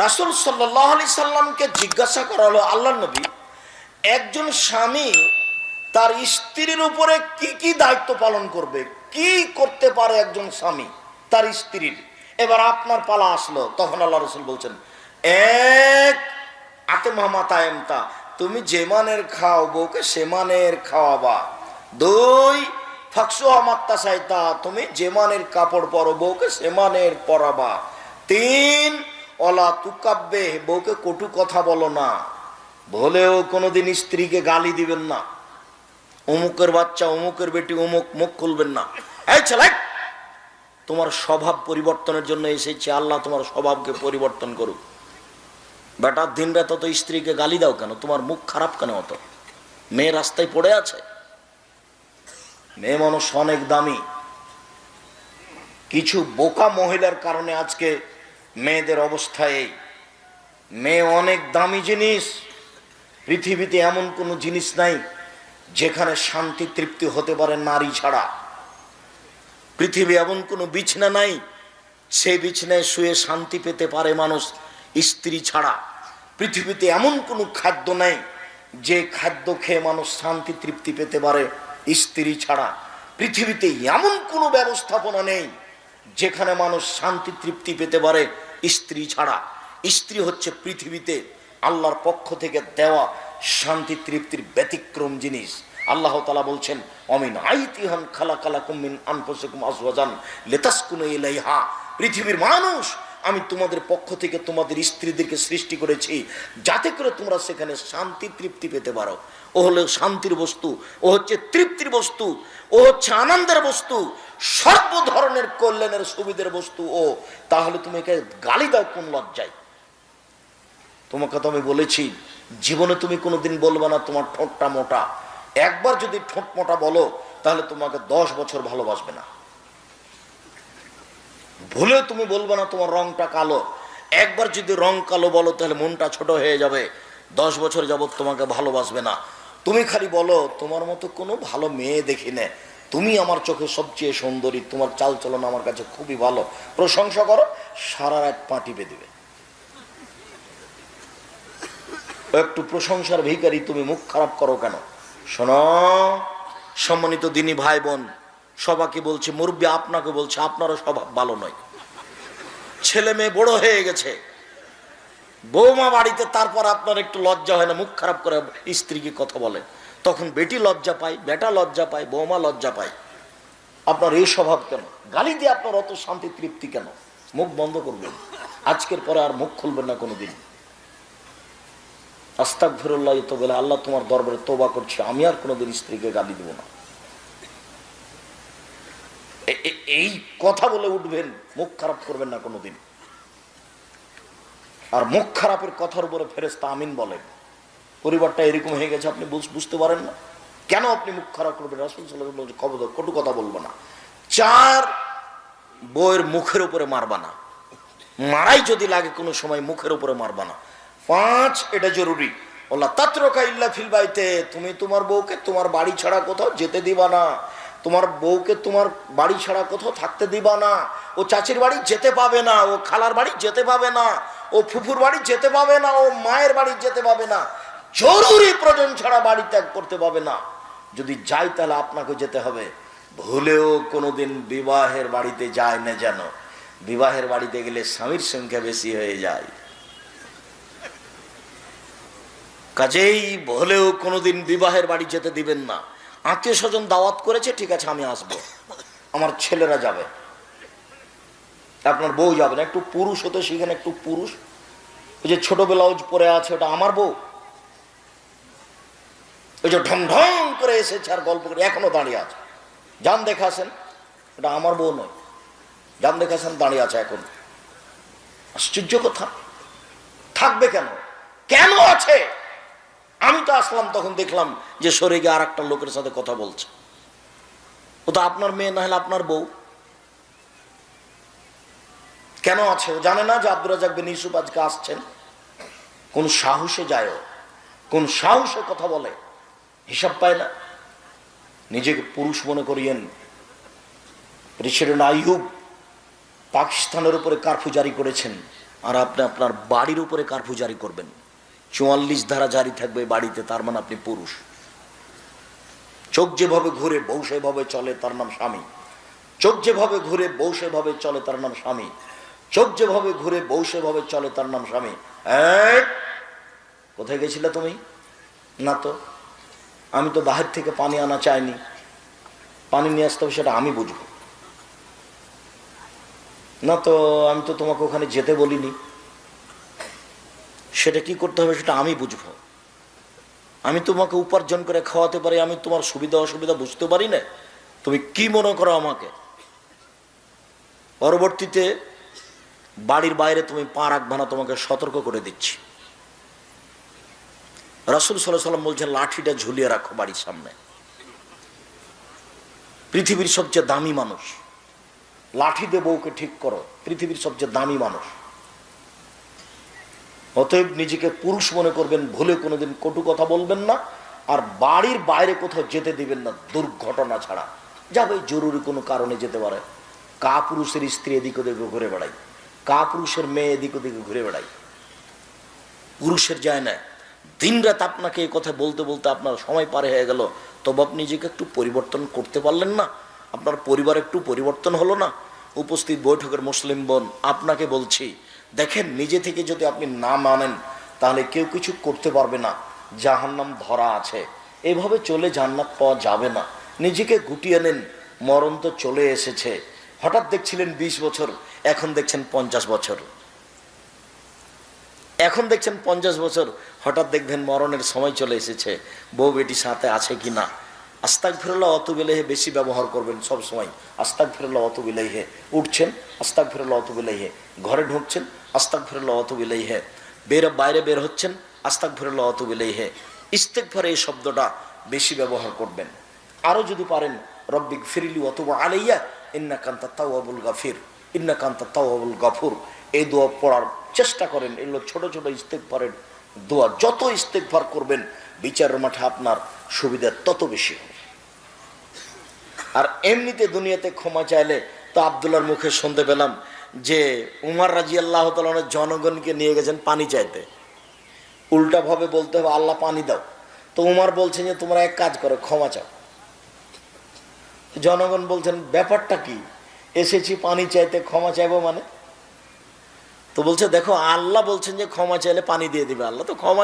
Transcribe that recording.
রাসুল সাল্লাহ আলি সাল্লামকে জিজ্ঞাসা করা হলো আল্লাহ নবী, একজন স্বামী তার স্ত্রীর উপরে কি কি দায়িত্ব পালন করবে? কি করতে পারে একজন স্বামী তার স্ত্রীর? এবার আপনার পালা আসলো। তখন আল্লাহ রসুল বলছেন, এক আতে মামাতা এমতা, তুমি যে মানের খাও, বউকে সে মানের খাওয়াবা। দুই ফাকসু আমাত্তা সাইতা, তুমি যে মানের কাপড় পরো, বউকে সে মানের পরাবা। তিন অলা তুকাব্বে, বউকে কটু কথা বলো না। বলেও কোনোদিন স্ত্রীকে গালি দিবেন না। অমুকের বাচ্চা, অমুকের বেটি, অমুক মুখ খুলবেন না। এই তোমার স্বভাব পরিবর্তনের জন্য এসেছে। আল্লাহ তোমার স্বভাবকে পরিবর্তন করুক। বেটার দিন রাত তো স্ত্রীকে গালি দাও কেন? তোমার মুখ খারাপ কেন অত? মেয়ে রাস্তায় পড়ে আছে? মেয়ে মানুষ অনেক দামি। কিছু বোকা মহিলার কারণে আজকে মেয়েদের অবস্থা এই। মেয়ে অনেক দামি জিনিস। পৃথিবীতে এমন কোনো জিনিস নাই যেখানে শান্তি, তৃপ্তি হতে পারে নারী ছাড়া। পৃথিবী এমন কোনো বিছনা নাই, সেই বিছনায় শুয়ে শান্তি পেতে পারে মানুষ স্ত্রী ছাড়া। পৃথিবীতে এমন কোনো খাদ্য নাই যে খাদ্য খেয়ে মানুষ শান্তি, তৃপ্তি পেতে পারে স্ত্রী ছাড়া। পৃথিবীতে এমন কোনো ব্যবস্থাপনা নেই যেখানে মানুষ শান্তি, তৃপ্তি পেতে পারে স্ত্রী ছাড়া। স্ত্রী হচ্ছে পৃথিবীতে আল্লাহর পক্ষ থেকে দেওয়া শান্তি তৃপ্তির ব্যতিক্রম জিনিস। আল্লাহ তালা বলছেন, অমিন আইতিহান খালা কালা কুমিন আনফসকুম আজওয়াজান লেতাসকুনো ইলাইহা। পৃথিবীর মানুষ আমি তোমাদের পক্ষ থেকে তোমাদের স্ত্রীদেরকে সৃষ্টি করেছি, যাতে করে তোমরা সেখানে শান্তি, তৃপ্তি পেতে পারো। ও হলো শান্তির বস্তু, ও হচ্ছে তৃপ্তির বস্তু, ও হচ্ছে আনন্দের বস্তু, সর্ব ধরনের কল্যাণের সুবিধের বস্তু ও। তাহলে তুমি একে গালি দাও কোন লজ্জায়? তোমাকে তো আমি বলেছি, জীবনে তুমি কোনোদিন বলবে না তোমার ঠোঁটটা মোটা। একবার যদি ঠোঁট মোটা বলো, তাহলে তোমাকে দশ বছর ভালোবাসবে না। ভুলে তুমি বলবে না তোমার রংটা কালো। একবার যদি রং কালো বলো, তাহলে মনটা ছোট হয়ে যাবে। দশ বছর যাবৎ তোমাকে ভালোবাসবে না। তুমি খালি বলো, তোমার মতো কোনো ভালো মেয়ে দেখি নে। তুমি আমার চোখে সবচেয়ে সুন্দরী, তোমার চাল চলন আমার কাছে খুবই ভালো। প্রশংসা করো, সারা রাত পা টিপে দিবে। ও একটু প্রশংসার ভিকারি তুমি মুখ খারাপ করো কেন? শোনো, সম্মানিত দিনী ভাই বোন সবাকে বলছে, মুরব্বী, আপনাকে বলছে, আপনারও স্বভাব ভালো নয়। ছেলে মেয়ে বড় হয়ে গেছে। বৌমা বাড়িতে, তারপর আপনার একটু লজ্জা হয় না, মুখ খারাপ করে স্ত্রীকে কথা বলে। তখন বেটি লজ্জা পায়, বেটা লজ্জা পায়, বৌমা লজ্জা পায়। আপনার এই স্বভাব কেন? গালি দিয়ে আপনার অত শান্তি, তৃপ্তি কেন? মুখ বন্ধ করবেন। আজকের পরে আর মুখ খুলবেন না কোনোদিন। আস্তাক ফিরুল্লাহ তো বলে আল্লাহ তোমার দরবারে তোবা করছি। আমি আর কোনোদিন স্ত্রীকে গালি দেবো না। এই কথা বলে উঠবেন, মুখ খারাপ করবেন না কোনোদিন। আর মুখ খারাপের কথার উপরে ফেরেস্তা আমিন বলেন। পরিবারটা এরকম হয়ে গেছে, আপনি বুঝতে পারেন না। কেন আপনি মুখ খারাপ করবেন? রাসুল সাল্লাহ বলছে খবর কটু কথা বলব না। চার বইয়ের মুখের উপরে মারবা না। মারাই যদি লাগে কোনো সময় মুখের উপরে মারবা না। পাঁচ, এটা জরুরি। ওলা তাত্রকা ইল্লা ফিল বাইতে, তুমি তোমার বউকে তোমার বাড়ি ছাড়া কোথাও যেতে দিবা না। তোমার বউকে তোমার বাড়ি ছাড়া কোথাও থাকতে দিবা না। ও চাচির বাড়ি যেতে পাবে না, ও খালার বাড়ি যেতে পাবে না, ও ফুফুর বাড়ি যেতে পাবে না, ও মায়ের বাড়ি যেতে পাবে না। জরুরি প্রয়োজন ছাড়া বাড়ি ত্যাগ করতে পাবে না। যদি যাই তাহলে আপনাকে যেতে হবে। ভুলেও কোনোদিন বিবাহের বাড়িতে যায় না যেন। বিবাহের বাড়িতে গেলে স্বামীর সংখ্যা বেশি হয়ে যায়। কাজেই হলেও কোনোদিন বিবাহের বাড়ি যেতে দিবেন না। আত্মীয় স্বজন দাওয়াত করেছে, ঠিক আছে, আমি আসব। আমার ছেলেরা যাবে। আপনার বউ যাবে না, একটু পুরুষ হতে সেখানে একটু পুরুষ। ওই যে ছোট ব্লাউজ পরে আছে, ওটা আমার বউ। ওই যে ঢং ঢং করে এসেছে আর গল্প করে, এখনও দাঁড়িয়ে আছে। যান দেখাছেন এটা আমার বউ নয়। যান দেখাছেন দাঁড়িয়ে আছে এখন। আশ্চর্য কথা। থাকবে কেন? কেন আছে? আমি তো আসলাম, তখন দেখলাম যে সরে গিয়ে আর একটা লোকের সাথে কথা বলছে। ও তো আপনার মেয়ে না হলে আপনার বউ। কেন আছে? ও জানে না যে আব্দুর রাজাক বিন আজকে আসছেন। কোন সাহসে যায়? কোন সাহসে কথা বলে? হিসাব পায় না। নিজেকে পুরুষ মনে করিয়েন। প্রেসিডেন্ট আইয়ুব পাকিস্তানের উপরে কারফিউ জারি করেছেন। আর আপনি আপনার বাড়ির উপরে কারফু জারি করবেন। চুয়াল্লিশ ধারা জারি থাকবে বাড়িতে, তার মানে আপনি পুরুষ। চোখ যেভাবে ঘুরে বউ সেভাবে চলে, তার নাম স্বামী। চোখ যেভাবে ঘুরে বউ সেভাবে চলে, তার নাম স্বামী। চোখ যেভাবে ঘুরে বউ সেভাবে চলে, তার নাম স্বামী! কোথায় গেছিলে তুমি? না তো। আমি তো বাহির থেকে পানি আনা চাইনি। পানি নিয়ে আসতে হবে, সেটা আমি বুঝব। না তো, আমি তো তোমাকে ওখানে যেতে বলিনি। সেটা কি করতে হবে সেটা আমি বুঝব। আমি তোমাকে উপার্জন করে খাওয়াতে পারি, আমি তোমার সুবিধা অসুবিধা বুঝতে পারি না। তুমি কি মনে করো আমাকে? পরবর্তীতে বাড়ির বাইরে তুমি পা রাখবে না, তোমাকে সতর্ক করে দিচ্ছি। রাসুল সাল্লাহ সাল্লাম বলছেন, লাঠিটা ঝুলিয়ে রাখো বাড়ির সামনে। পৃথিবীর সবচেয়ে দামি মানুষ। লাঠি দিয়ে বউকে ঠিক করো, পৃথিবীর সবচেয়ে দামি মানুষ। অতএব নিজেকে পুরুষ মনে করবেন, ভুলে কোনোদিন কটু কথা বলবেন না, আর বাড়ির বাইরে কোথাও যেতে দিবেন না, দুর্ঘটনা ছাড়া। যাবে, জরুরি কোনো কারণে যেতে পারে। কা পুরুষের স্ত্রী এদিক ওদিকে ঘুরে বেড়ায়। কা পুরুষের মেয়ে এদিক ওদিকে ঘুরে বেড়ায়। পুরুষের যায় না। দিন রাত আপনাকে এই কথা বলতে বলতে আপনার সময় পার হয়ে গেল। তবে আপনি নিজেকে একটু পরিবর্তন করতে পারলেন না। আপনার পরিবার একটু পরিবর্তন হলো না। উপস্থিত বৈঠকের মুসলিম বোন, আপনাকে বলছি দেখেন, নিজে থেকে যদি আপনি না মানেন, তাহলে কেউ কিছু করতে পারবে না। জাহান্নাম ধরা আছে। এভাবে চলে জান্নাত পাওয়া যাবে না। নিজেকে গুটিয়ে নেন, মরণ তো চলে এসেছে। হঠাৎ দেখছিলেন ২০ বছর, এখন দেখছেন পঞ্চাশ বছর। এখন দেখছেন পঞ্চাশ বছর, হঠাৎ দেখবেন মরণের সময় চলে এসেছে। বউ বেটি সাথে আছে কি না আস্তাক ফিরল্লা অত বিলেহে বেশি ব্যবহার করবেন সব সময়। আস্তাক ফিরল্লা অত বিলেহে উঠছেন আস্তাক ফিরল্লা অত বিলেহে ঘরে ঢুকছেন আস্তাক ফিরল্লা অত বিলেহে বের, বাইরে বের হচ্ছেন আস্তাক ফিরল্লা অত বিলেহে ইস্তেক ফরে এই শব্দটা বেশি ব্যবহার করবেন। আরও যদি পারেন, রব্বিক ফিরিলি অথবা আলাইয়া ইন্না কান্তা তাওয়াবুল গাফির ইন্না কান্তা তাওয়াবুল গাফুর। এই দোয়া পড়ার চেষ্টা করেন, এগুলো ছোট ছোট ইস্তেকভারের দোয়া। যত ইস্তেকভার করবেন, বিচারের মাঠে আপনার সুবিধা তত বেশি হবে। আর এমনিতে দুনিয়াতে ক্ষমা চাইলে তো আবদুল্লার মুখে শুনতে পেলাম যে উমার রাজি আল্লাহ তালনের জনগণকে নিয়ে গেছেন পানি চাইতে। উল্টাভাবে বলতে হবে, আল্লাহ পানি দাও। তো উমার বলছেন যে, তোমরা এক কাজ করো, ক্ষমা চাও। জনগণ বলছেন, ব্যাপারটা কি? এসেছি পানি চাইতে, ক্ষমা চাইব মানে? তো বলছে, দেখো, আল্লাহ বলছেন যে, ক্ষমা চাইলে পানি দিয়ে দিবে। আল্লাহ তো ক্ষমা